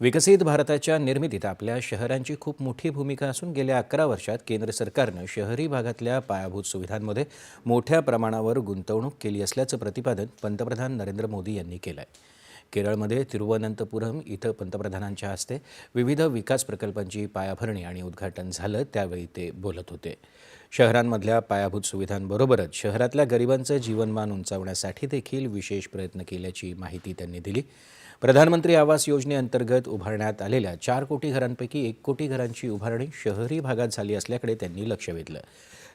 विकसित भारताच्या निर्मितीत आपल्या शहरांची खूप मोठी भूमिका असून गेल्या अकरा वर्षात केंद्र सरकारनं शहरी भागातल्या पायाभूत सुविधांमध्ये मोठ्या प्रमाणावर गुंतवणूक केली असल्याचं प्रतिपादन पंतप्रधान नरेंद्र मोदी यांनी केलं आहे केरळमध्ये तिरुवनंतपुरम इथं पंतप्रधानांच्या हस्ते विविध विकास प्रकल्पांची पायाभरणी आणि उद्घाटन झालं त्यावेळी ते बोलत होते. शहरांमधल्या पायाभूत सुविधांबरोबरच शहरातल्या गरिबांचं जीवनमान उंचावण्यासाठी देखील विशेष प्रयत्न केल्याची माहिती त्यांनी दिली. प्रधानमंत्री आवास योजनेअंतर्गत उभारण्यात आलेल्या चार कोटी घरांपैकी एक कोटी घरांची उभारणी शहरी भागात झाली असल्याकडे त्यांनी लक्ष वेधलं.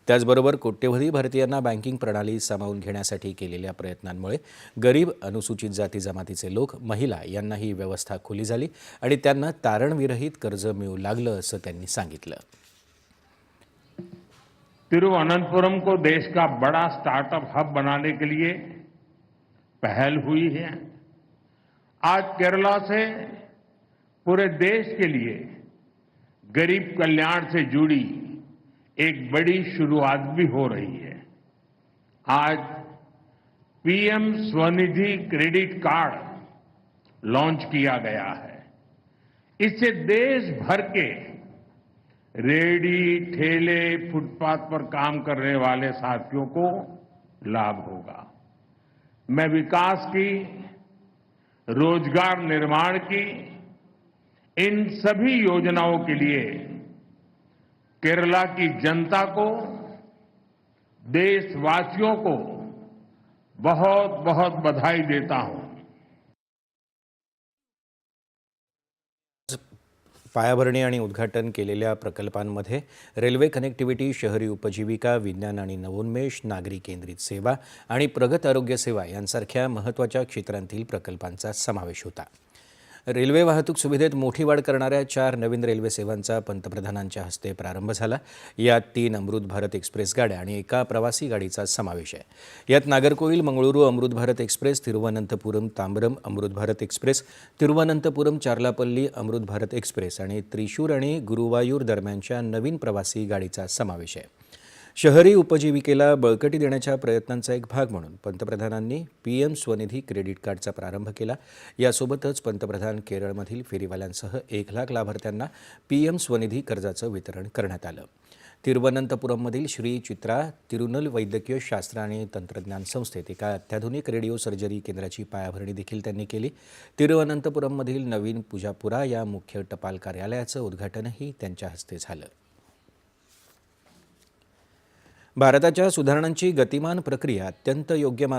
त्याचबरोबर कोट्यवधी भारतीयांना बँकिंग प्रणाली सामावून घेण्यासाठी केलेल्या प्रयत्नांमुळे गरीब अनुसूचित जाती जमातीचे लोक महिला यांना ही व्यवस्था खुली झाली आणि त्यांना तारणविरहित कर्ज मिळू लागलं असं त्यांनी सांगितलं. तिरुवनंतपुरम को देश का बड़ा स्टार्टअप हब बनाने के लिए पहल हुई है। आज केरला से पूरे देश के लिए गरीब कल्याण से जुड़ी एक बड़ी शुरुआत भी हो रही है। आज PM Svanidhi credit card launch KIA गया है। इससे देश भर के रेडी, ठेले, फुटपाथ पर काम करने वाले साथियों को लाभ होगा। मैं विकास की, रोज़गार निर्माण की, इन सभी योजनाओं के लिए केरला की जनता को, देशवासियों को बहुत बहुत बधाई देता हूँ। पायाभरणी आणि उद्घाटन केलेल्या प्रकल्पांमध्ये रेल्वे कनेक्टिव्हिटी शहरी उपजीविका विज्ञान आणि नवोन्मेष नागरी केंद्रित सेवा आणि प्रगत आरोग्य सेवा यांसारख्या महत्त्वाच्या क्षेत्रांतील प्रकल्पांचा समावेश होता. रेल्वे वाहतूक सुविधेत मोठी वाढ करणाऱ्या चार नवीन रेल्वे सेवांचा पंतप्रधानांच्या हस्ते प्रारंभ झाला. यात तीन अमृत भारत एक्सप्रेस गाड्या आणि एका प्रवासी गाडीचा समावेश आहे. यात Nagercoil Mangaluru Amrit Bharat express Thiruvananthapuram Tambaram Amrit Bharat express Thiruvananthapuram Charlapalli Amrit Bharat express आणि त्रिशूर आणि गुरुवायूर दरम्यानच्या नवीन प्रवासी गाडीचा समावेश आहे. शहरी उपजीविकेला बळकटी देण्याच्या प्रयत्नांचा एक भाग म्हणून पंतप्रधानांनी पी एम स्वनिधी क्रेडिट कार्डचा प्रारंभ केला. यासोबतच पंतप्रधान केरळमधील फेरीवाल्यांसह एक लाख लाभार्थ्यांना पी एम स्वनिधी कर्जाचं वितरण करण्यात आलं. तिरुवनंतपुरममधील श्री चित्रा तिरुनल वैद्यकीय शास्त्र आणि तंत्रज्ञान संस्थेत एका अत्याधुनिक रेडिओ सर्जरी केंद्राची पायाभरणी देखील त्यांनी केली. तिरुवनंतपुरममधील नवीन पुजापुरा या मुख्य टपाल कार्यालयाचं उद्घाटनही त्यांच्या हस्ते झालं. भारताच्या सुधारणांची गतिमान प्रक्रिया अत्यंत योग्य मान